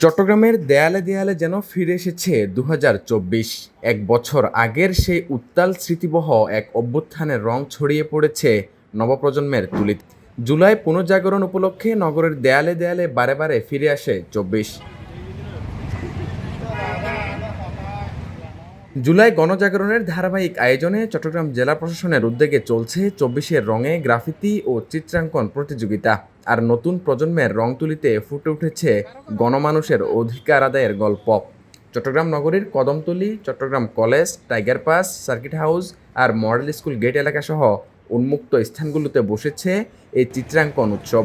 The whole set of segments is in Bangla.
চট্টগ্রামের দেয়ালে দেয়ালে যেন ফিরে এসেছে দু এক বছর আগের সেই উত্তাল স্মৃতিবহ এক অভ্যুত্থানের রং ছড়িয়ে পড়েছে নবপ্রজন্মের তুলিত। জুলাই পুনর্জাগরণ উপলক্ষে নগরের দেয়ালে দেয়ালে বারে বারে ফিরে আসে চব্বিশ। জুলাই গণজাগরণের ধারাবাহিক আয়োজনে চট্টগ্রাম জেলা প্রশাসনের উদ্যোগে চলছে চব্বিশের রঙে গ্রাফিতি ও চিত্রাঙ্কন প্রতিযোগিতা। আর নতুন প্রজন্মের রং তুলিতে ফুটে উঠেছে গণমানুষের অধিকার আদায়ের গল্প। চট্টগ্রাম নগরীর Kadamtali, Chattogram college, tiger pass, circuit house আর মডেল স্কুল গেট এলাকাসহ উন্মুক্ত স্থানগুলোতে বসেছে এই চিত্রাঙ্কন উৎসব।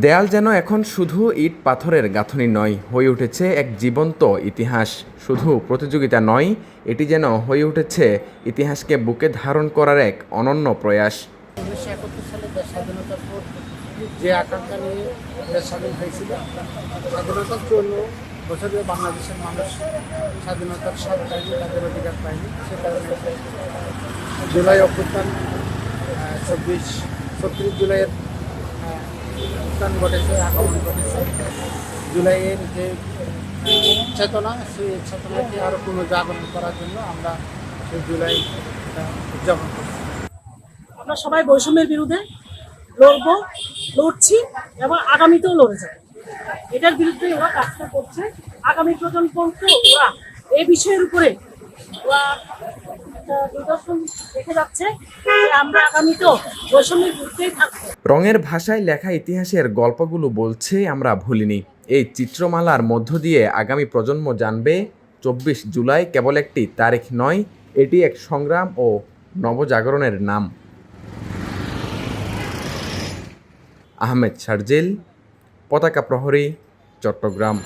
দেয়াল যেন এখন শুধু ইট পাথরের গাঁথনি নয়, হয়ে উঠেছে এক জীবন্ত ইতিহাস। শুধু প্রতিযোগিতা নয়, এটি যেন হয়ে উঠেছে ইতিহাসকে বুকে ধারণ করার এক অনন্য প্রয়াস। যে আকাঙ্ক্ষা নিয়ে দেশ স্বাধীন হয়েছিল, স্বাধীনতার জন্য বছরে বাংলাদেশের মানুষ স্বাধীনতার তাদের অধিকার পায়নি। সে কারণে জুলাই অভ্যুত্থান চব্বিশ, ছত্রিশ জুলাইয়ের উত্থান ঘটেছে, আগমন ঘটেছে। জুলাইয়ের যে চেতনা, সেই চেতনাকে আরও পুনর্জাগরণ করার জন্য আমরা সেই জুলাই উদযাপন করছি। আমরা সবাই বৈষম্যের বিরুদ্ধে লড়বো, লড়ছি এবং আগামীতেও লড়ে যাব। এটার বিরুদ্ধে ওরা কাজটা করছে। আগামী প্রজন্মকে ওরা এই বিষয়ের উপরে ওরা রঙের ভাষায় লেখা ইতিহাসের গল্পগুলো বলছে আমরা ভুলিনি। এই চিত্রমালার মধ্য দিয়ে আগামী প্রজন্ম জানবে, চব্বিশ জুলাই কেবল একটি তারিখ নয়, এটি এক সংগ্রাম ও নবজাগরণের নাম। আহমেদ শারজিল পতাকা প্রহরী, চট্টগ্রাম।